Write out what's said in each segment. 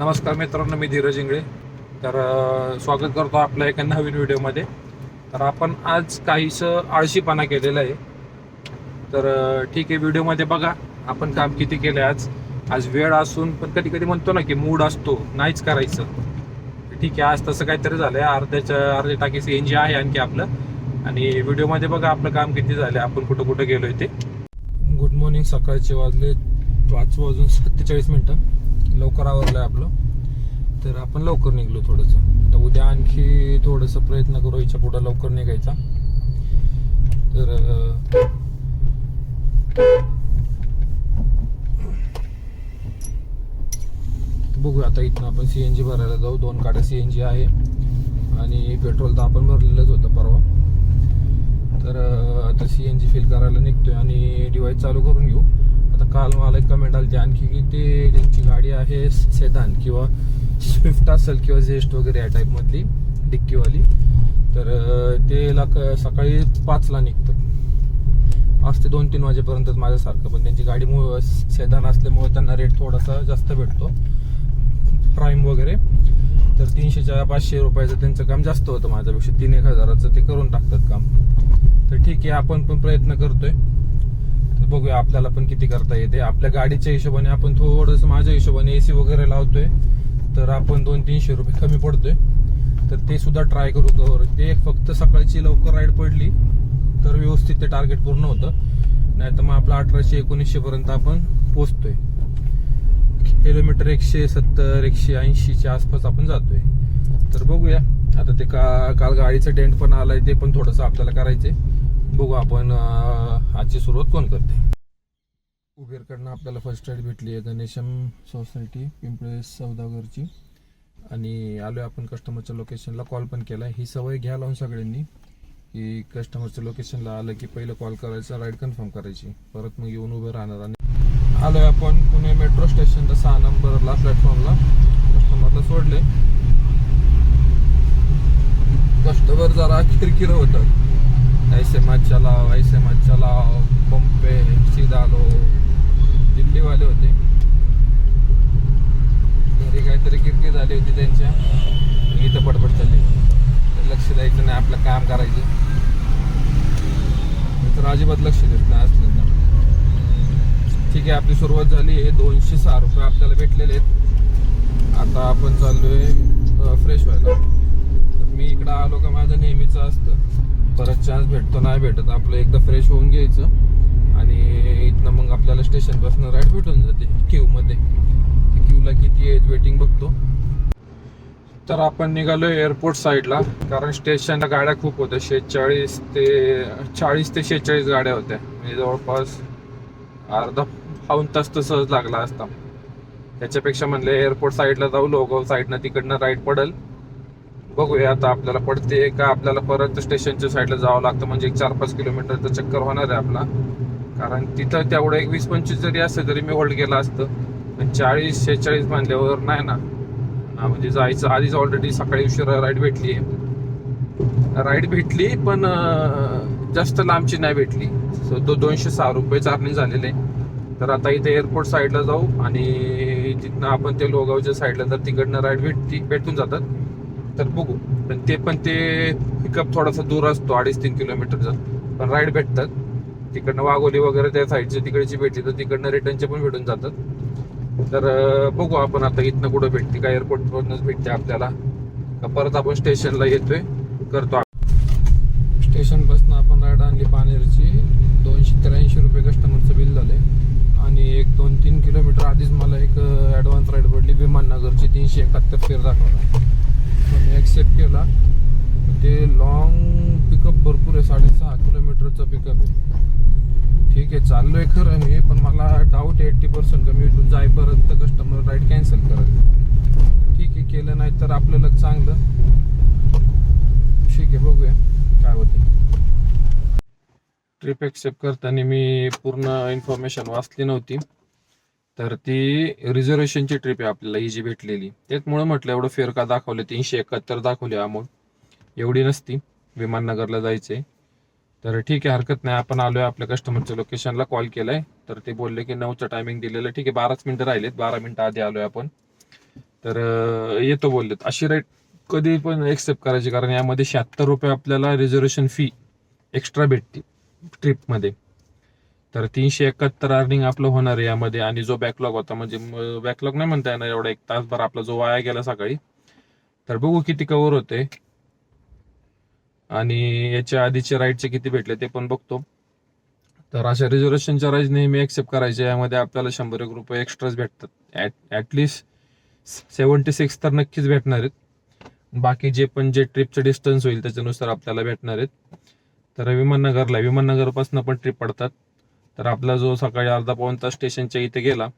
नमस्कार मित्रांनो मी धीरज इंगळे. तर स्वागत करतो आपल्या एका नवीन व्हिडिओमध्ये. तर आपण आज काहीसं आळशीपणा केलेला आहे. तर ठीक आहे व्हिडिओमध्ये बघा आपण काम किती केलं आज. आज वेळ असून पण कधी कधी म्हणतो ना की मूड असतो नाहीच करायचं. ठीक आहे आज तसं काहीतरी झालं आहे अर्ध्याच्या अर्ध्या टाकीचं एन जी आहे आणखी आपलं. आणि व्हिडिओमध्ये बघा आपलं काम किती झालं आपण कुठं कुठं गेलो ते. गुड मॉर्निंग सकाळचे वाजले पाच वाजून सत्तेचाळीस मिनटं. लवकर आवरलंय आपलं. तर आपण लवकर निघलो थोडंसं. आता उद्या आणखी थोडंसं प्रयत्न करू याच्या पुढं लवकर निघायचा. तर बघू आता इथनं आपण सी एन जी भरायला जाऊ. दोन गाड्या सी एन जी आहे आणि पेट्रोल तर आपण भरलेलंच होतं परवा. तर आता सी एन जी फिल करायला निघतोय आणि डिवाईस चालू करून घेऊ. काल मला एक कमेंट आली आणखी की ते त्यांची गाडी आहे सेदान किंवा स्विफ्ट असेल किंवा झेस्ट वगैरे या टाईपमधली डिक्कीवाली तर ते ला क- सकाळी पाचला निघतं. आज ते दोन तीन वाजेपर्यंतच माझ्यासारखं पण त्यांची गाडी सेदान असल्यामुळे त्यांना रेट थोडासा जास्त भेटतो. प्राईम वगैरे. तर तीनशेच्या पाचशे रुपयाचं त्यांचं काम जास्त होतं माझ्यापेक्षा. तीन एक हजाराचं ते करून टाकतात काम. तर ठीक आहे आपण पण प्रयत्न करतोय. बघूया आपल्याला पण किती करता येते. आपल्या गाडीच्या हिशोबाने आपण थोडंसं माझ्या हिशोबाने एसी वगैरे लावतोय. तर आपण दोन तीनशे रुपये कमी पडतोय. तर ते सुद्धा ट्राय करू कवर. ते फक्त सकाळची लवकर राईड पडली तर व्यवस्थित ते टार्गेट पूर्ण होतं. नाही तर मग आपलं अठराशे एकोणीसशे पर्यंत आपण पोचतोय किलोमीटर एकशे सत्तर एकशे ऐंशीच्या आसपास आपण जातोय. तर बघूया. आता ते का काल गाडीचं डेंट पण आलंय ते पण थोडंसं आपल्याला करायचंय. बघू आपण आजची सुरुवात कोण करते? उबेरकडनं आपल्याला फर्स्ट राईड भेटली आहे गणेशम सोसायटी पिंपळे सौदागरची. आणि आलो आपण कस्टमरच्या लोकेशनला कॉल पण केला ही सवय घ्या लावून सगळ्यांनी की कस्टमरच्या लोकेशनला आलं की पहिलं कॉल करायचं राईड कन्फर्म करायची. परत मग येऊन उभे राहणार आणि आलोय आपण पुणे मेट्रो स्टेशनला सहा नंबरला प्लॅटफॉर्मला कस्टमरला सोडले कस्टमर जरा किरकिर होतं ऐसे मत चलाव ऐसे मत चलाव पंपे सीधा लो। दिल्लीवाले होते। घरी काहीतरी किरकिर झाली होती त्यांच्या. इथं पडपड चालली. तर लक्ष द्यायचं नाही आपलं काम करायचं. मी तर अजिबात लक्ष देत नाही असलं ठीक आहे आपली सुरुवात झाली आहे. दोनशे सहा रुपये आपल्याला भेटलेले आहेत. आता आपण चाललोय फ्रेश व्हायला. तर मी इकडं आलो का माझं नेहमीचं असतं. परत चान्स भेटतो नाही भेटत आपलं एकदा फ्रेश होऊन घ्यायचं आणि इथनं मग आपल्याला स्टेशनपासून राईड भेटून जाते क्यूमध्ये क्यूला किती आहेत वेटिंग बघतो. तर आपण निघालो एअरपोर्ट साईडला कारण स्टेशनला गाड्या खूप होत्या शेहेचाळीस ते चाळीस ते शेहेचाळीस गाड्या होत्या. म्हणजे जवळपास अर्धा पाऊन तास तर सहज लागला असता. त्याच्यापेक्षा म्हणले एअरपोर्ट साईडला जाऊ लोगाव साईडनं तिकडनं राईट पडल. बघूया आता आपल्याला पडते का? आपल्याला परत स्टेशनच्या साईडला जावं लागतं म्हणजे एक चार पाच किलोमीटरचा चक्कर होणार आहे आपला. कारण तिथं तेवढं एक वीस पंचवीस जरी असतं तरी मी होल्ड केला असतं. पण चाळीस शेहेचाळीस बांधल्यावर नाही ना. म्हणजे जायचं आधीच ऑलरेडी सकाळी उशिरा राईड भेटली राईड भेटली पण जास्त लांबची नाही भेटली. सो तो दोनशे सहा रुपये चारणी झालेले. तर आता इथे एअरपोर्ट साईडला जाऊ आणि तिथनं आपण ते लोगावच्या साईडला तर तिकडनं राईड भेटती भेटून जातात. तर बघू. पण ते पण ते पिकअप थोडासा दूर असतो अडीच तीन किलोमीटरचा पण राईड भेटतात. तिकडनं वाघोली वगैरे त्या साईडची तिकडची भेटली तर तिकडनं रिटर्नचे पण भेटून जातात. तर बघू आपण आता इथनं कुठं भेटते का एअरपोर्टवरूनच भेटते आपल्याला. का परत आपण स्टेशनला येतोय करतो स्टेशनपासून आपण राईड आणली पानेरची. दोनशे त्र्याऐंशी रुपये कस्टमरचं बिल झाले. आणि एक दोन तीन किलोमीटर आधीच मला एक ॲडव्हान्स राईड पडली विमाननगरची. तीनशे एकाहत्तर फेर दाखवला. मी ॲक्सेप्ट केला. ते लॉंग पिकअप भरपूर आहे साडेसहा किलोमीटरचा पिकअप आहे. ठीक आहे चाललोय खरं मी पण मला डाऊट एट्टी पर्सेंट का मी इथून जाईपर्यंत कस्टमर राईड कॅन्सल करेल ठीक आहे केलं नाही तर आपल्याला चांगलं. ठीक आहे बघूया काय होतं. ट्रिप ॲक्सेप्ट करताना मी पूर्ण इन्फॉर्मेशन वाचली नव्हती. तर ती रिझर्वेशनची ट्रिप आहे आपल्याला ही जी भेटलेली. त्याचमुळे म्हटलं एवढं फेर का दाखवले? तीनशे एकाहत्तर दाखवले अमाऊंट एवढी नसती. विमाननगरला जायचे तर ठीक आहे हरकत नाही. आपण आलोय आपल्या कस्टमरच्या लोकेशनला कॉल केलाय. तर ते बोलले की नऊचं टायमिंग दिलेलं. ठीक आहे बाराच मिनिटं राहिलेत. बारा मिनिटं आधी आलोय आपण. तर येतो बोललेत. अशी रेट कधी पण एक्सेप्ट करायची. कारण यामध्ये शहात्तर रुपये आपल्याला रिझर्वेशन फी एक्स्ट्रा भेटते ट्रिपमध्ये तर तीनशे एकाहत्तर अर्निंग आपलं होणार आहे यामध्ये. आणि जो बॅकलॉग होता म्हणजे बॅकलॉग नाही म्हणता येणार एवढा एक तासभर आपला जो वाया गेला सकाळी. तर बघू किती कव्हर होते. आणि याच्या आधीचे राईडचे किती भेटले ते पण बघतो. तर अशा रिझर्वेशन चार्ज नेहमी एक्सेप्ट करायचे यामध्ये आपल्याला शंभर एक रुपये एक्स्ट्राच भेटतात. ॲटलिस्ट सेवन्टी सिक्स तर नक्कीच भेटणार आहेत. बाकी जे पण जे ट्रिपचं डिस्टन्स होईल त्याच्यानुसार आपल्याला भेटणार आहेत. तर विमाननगरला विमाननगरपासून पण ट्रिप पडतात. तर आपला जो सकाळी अर्धा पाऊन तास स्टेशनच्या इथे गेला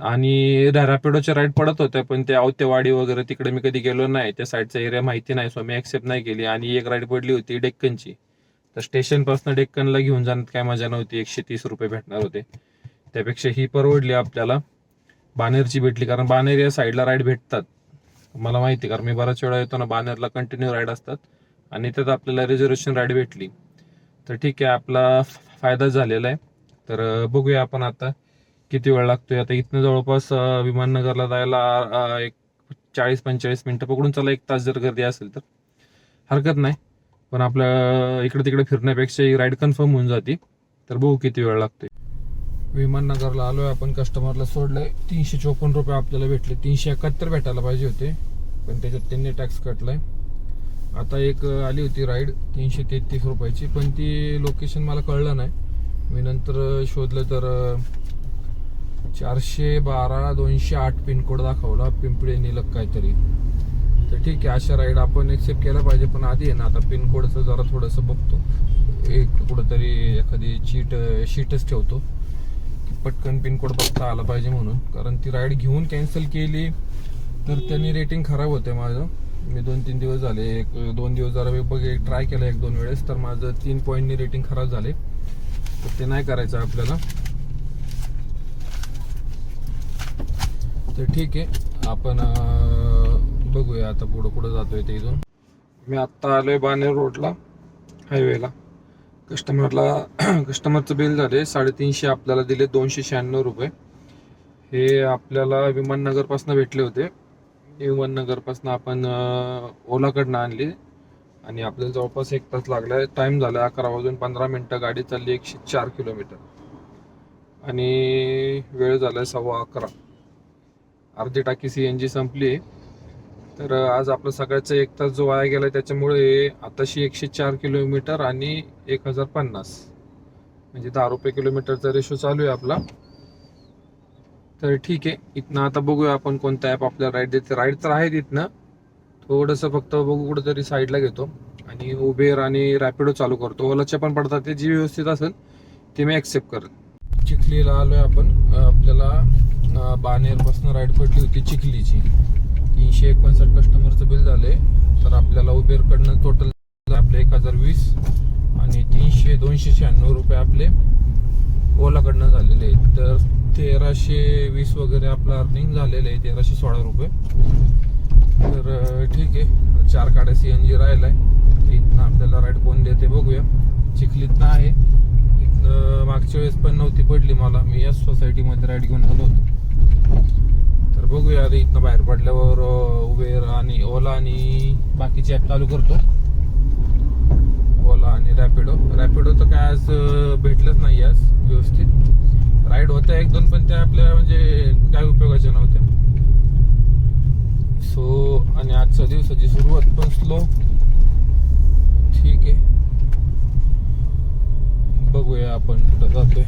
आणि रॅपिडोच्या राईड पडत होत्या पण ते आवतेवाडी वगैरे तिकडे मी कधी गेलो नाही त्या साईडचा एरिया माहिती नाही सो मी ॲक्सेप्ट नाही केली. आणि एक राईड पडली होती डेक्कनची. तर स्टेशनपासून डेक्कनला घेऊन जाण्यात काय मजा नव्हती एकशे तीस रुपये भेटणार होते. त्यापेक्षा ही परवडली आपल्याला. बानेरची भेटली कारण बानेर या साईडला राईड भेटतात. मला माहिती कारण मी बऱ्याच वेळा येतो ना बानेरला कंटिन्यू राईड असतात. आणि त्यात आपल्याला रिझर्वेशन राईड भेटली. तर ठीक आहे आपला फायदा झालेला आहे. तर बघूया आपण आता किती वेळ लागतोय. आता इथनं जवळपास विमाननगरला जायला एक चाळीस पंचेचाळीस मिनटं पकडून चला एक तास जर गर्दी असेल तर. हरकत नाही. पण आपल्या इकडे तिकडे फिरण्यापेक्षा ही राईड कन्फर्म होऊन जाते. तर बघू किती वेळ लागतोय. विमाननगरला आलोय आपण. कस्टमरला सोडलंय. तीनशे चोपन्न रुपये आपल्याला भेटले. तीनशे एकाहत्तर भेटायला पाहिजे होते. पण त्याच्यात त्यांनी टॅक्स कटलाय. आता एक आली होती राईड तीनशे तेहतीस रुपयाची. पण ती लोकेशन मला कळलं नाही. मी नंतर शोधलं तर चारशे बारा दोनशे आठ पिनकोड दाखवला पिंपळे निलक काहीतरी. तर ठीक आहे अशा राईड आपण एक्सेप्ट केला पाहिजे. पण आधी आहे ना आता पिनकोडचं जरा थोडंसं बघतो. एक कुठंतरी एखादी चीट शीटच ठेवतो. की पटकन पिनकोड बघता आला पाहिजे म्हणून. कारण ती राईड घेऊन कॅन्सल केली तर त्यांनी रेटिंग खराब होते माझं. मी दोन तीन दिवस झाले एक दोन दिवस जरा मी बघ ट्राय केलं एक दोन वेळेस तर माझं तीन पॉईंटनी रेटिंग खराब झाले. तर ते नाही करायचं आपल्याला. तर ठीक आहे आपण बघूया आता पुढं पुढं जातोय ते इथून. मी आत्ता आलो आहे बानेर रोडला हायवेला कस्टमरला कस्टमरचं बिल झाले साडेतीनशे आपल्याला दिले दोनशे शहाण्णव रुपये. हे आपल्याला विमाननगरपासून भेटले होते. विमाननगरपासून आपण ओलाकडनं आणली. आणि आपल्याला जवळपास एक तास लागलाय. टाइम झाला अकरा वाजून पंधरा मिनटं. गाडी चालली एकशे चार किलोमीटर. आणि वेळ झालाय सव्वा अकरा. अर्धी टाकी सी एन जी संपली. तर आज आपलं सगळ्याचा एक तास जो वाया गेला त्याच्यामुळे आताशी एकशे चार किलोमीटर आणि एक हजार पन्नास. म्हणजे दहा रुपये किलोमीटरचा रेशो चालू आहे आपला. तर ठीक आहे. इथनं आता बघूया आपण कोणता ॲप आपल्याला राईड देते राईड तर आहे तिथनं थोडंसं फक्त बघू कुठेतरी साईडला घेतो. आणि उबेर आणि रॅपिडो चालू करतो. ओलाचे पण पडतात. ते जी व्यवस्थित असेल ते मी ॲक्सेप्ट करेल चिखलीला आलोय आपण. आपल्याला अं, बानेरपासून राईड पडली होती चिखलीची. तीनशे एकोणसाठ कस्टमरचं बिल झाले तर आपल्याला उबेरकडनं टोटल आपले एक हजार वीस आणि तीनशे दोनशे शहाण्णव रुपये आपले ओलाकडनं झालेले आहेत. तर तेराशे वीस वगैरे आपलं अर्निंग झालेलं आहे तेराशे सोळा रुपये. तर ठीक आहे. चार काड्या सी एन जी राहिला आहे इथनं आपल्याला राईड कोण देते बघूया. चिखलीतनं आहे. इथनं मागच्या वेळेस पण नव्हती पडली मला. मी याच सोसायटीमध्ये राईड घेऊन आलो होतो. तर बघूया आधी इथनं बाहेर पडल्यावर उबेर आणि ओला आणि बाकीचे ॲप चालू करतो. ओला आणि रॅपिडो रॅपिडो तर काय आज भेटलंच नाही होत्या एक दोन पण त्या आपल्या म्हणजे काय उपयोगाच्या नव्हत्या. सो आणि आजच्या दिवसाची सुरुवात पण स्लो ठीक आहे. बघूया आपण कुठं जातोय.